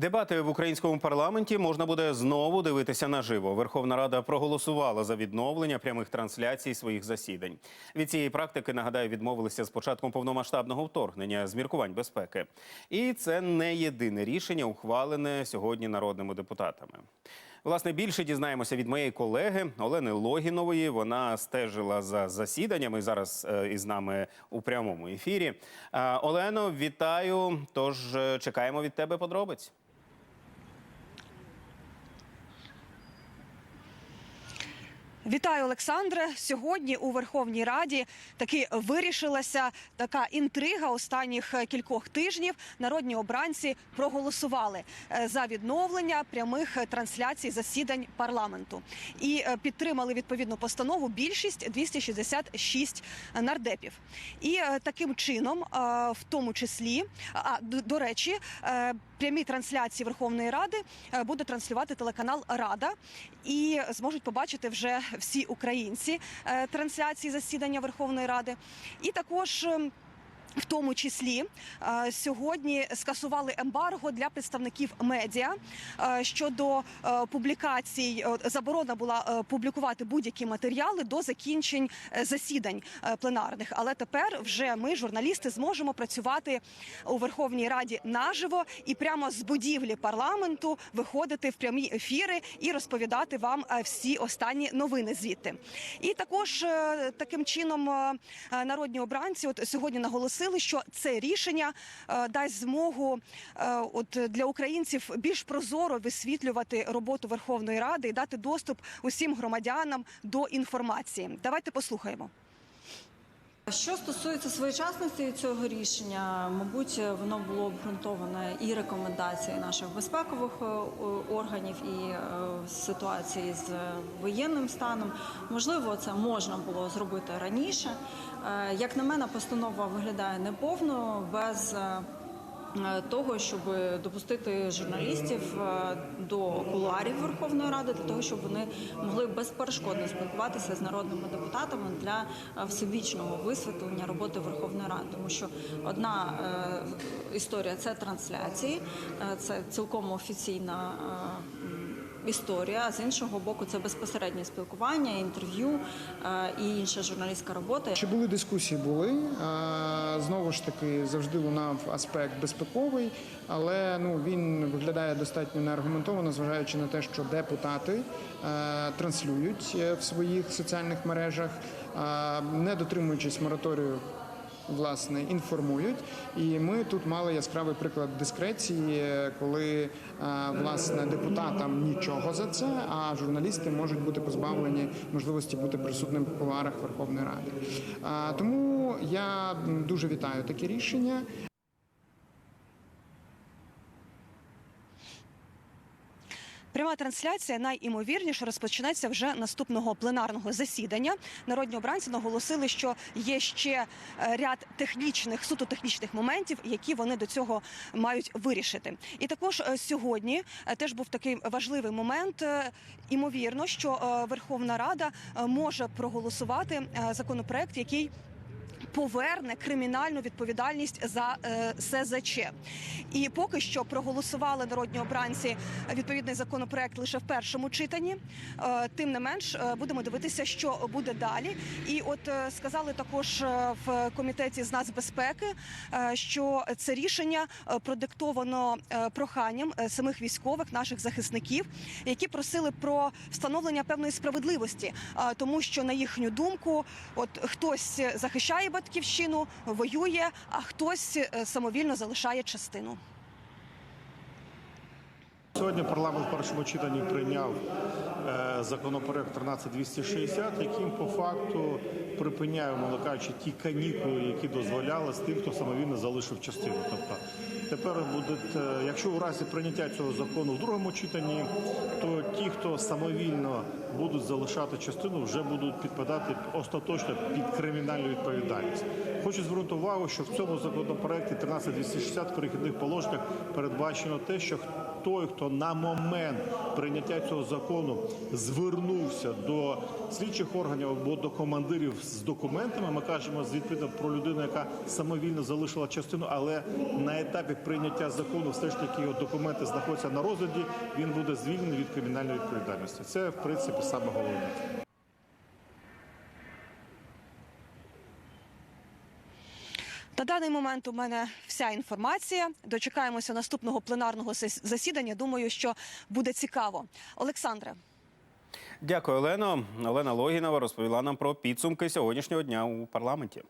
Дебати в українському парламенті можна буде знову дивитися наживо. Верховна Рада проголосувала за відновлення прямих трансляцій своїх засідань. Від цієї практики нагадаю, відмовилися з початком повномасштабного вторгнення з міркувань безпеки. І це не єдине рішення, ухвалене сьогодні народними депутатами. Власне, більше дізнаємося від моєї колеги Олени Логінової. Вона стежила за засіданнями зараз е, із нами у прямому ефірі. Е, Олено, вітаю! Тож е, чекаємо від тебе подробиць. Вітаю, Олександре. Сьогодні у Верховній Раді таки вирішилася така інтрига останніх е, кількох тижнів. Народні обранці проголосували е, за відновлення прямих е, трансляцій засідань парламенту і підтримали відповідну постанову більшість 266 нардепів. І таким чином, в тому числі, а до, речі, прямі трансляції Верховної Ради е, буде транслювати телеканал Рада і зможуть побачити вже всі українці е, трансляції засідання Верховної Ради. І також. В тому числі е, сьогодні скасували ембарго для представників медіа е, щодо е, публікацій. Заборона була публікувати будь-які матеріали до закінчень засідань пленарних. Але тепер вже ми, журналісти, зможемо працювати у Верховній Раді наживо і прямо з будівлі парламенту виходити в прямі ефіри і розповідати вам всі останні новини звідти. І також таким чином народні обранці от сьогодні наголосили, що це рішення е, дасть змогу е, от для українців більш прозоро висвітлювати роботу Верховної Ради і дати доступ усім громадянам до інформації. Давайте послухаємо. Що стосується своєчасності цього рішення, мабуть, воно було обґрунтоване і рекомендації наших безпекових е, органів, і е, ситуації з воєнним станом. Можливо, це можна було зробити раніше. Е, Як на мене, постанова виглядає неповно без. Е, Того, щоб допустити журналістів е, до кулуарів Верховної Ради, для того, щоб вони могли безперешкодно спілкуватися з народними депутатами для е, всебічного висвітлення роботи Верховної Ради, тому що одна історія це трансляції, це цілком офіційна. Е, Історія, а з іншого боку, це безпосереднє спілкування, інтерв'ю е, і інша журналістська робота. Чи були дискусії? Були знову ж таки завжди лунав аспект безпековий, але ну він виглядає достатньо неаргументовано, зважаючи на те, що депутати е, транслюють е, в своїх соціальних мережах, е, не дотримуючись мораторію. Власне, інформують, і ми тут мали яскравий приклад дискреції, коли е, власне депутатам нічого за це, а журналісти можуть бути позбавлені можливості бути присутним в кулуарах Верховної Ради. Тому я дуже вітаю таке рішення. Пряма трансляція найімовірніше розпочнеться вже наступного пленарного засідання. Народні обранці наголосили, що є ще е, ряд технічних суто технічних моментів, які вони до цього мають вирішити. І також е, сьогодні е, теж був такий важливий момент. Імовірно, що Верховна Рада може проголосувати законопроект, який поверне кримінальну відповідальність за е, СЗЧ. І поки що проголосували народні обранці відповідний законопроект лише в першому читанні. Е, тим не менш, е, будемо дивитися, що буде далі. І от сказали також в комітеті з нацбезпеки, що це рішення продиктовано проханням самих військових, наших захисників, які просили про встановлення певної справедливості, тому що на їхню думку, от хтось захищає батьківщину, воює, а хтось е, самовільно залишає частину. Сьогодні парламент в першому читанні прийняв е, законопроект 13260, яким по факту припиняє, мовно кажучи, ті канікули, які дозволяли з тим, хто самовільно залишив частину. Тобто тепер буде, якщо у разі прийняття цього закону в другому читанні, то ті, хто самовільно будуть залишати частину, вже будуть підпадати остаточно під кримінальну відповідальність. Хочу звернути увагу, що в цьому законопроекті 13260 в перехідних положеннях передбачено те, що той, хто на момент прийняття цього закону звернувся до слідчих органів або до командирів з документами. Ми кажемо з відповідно про людину, яка самовільно залишила частину, але на етапі прийняття закону все ж таки його документи знаходяться на розгляді. Він буде звільнений від кримінальної відповідальності. Це в принципі саме головне. На даний момент у мене вся інформація. Дочекаємося наступного пленарного засідання. Думаю, що буде цікаво. Олександре. Дякую, Олено. Олена Логінова розповіла нам про підсумки сьогоднішнього дня у парламенті.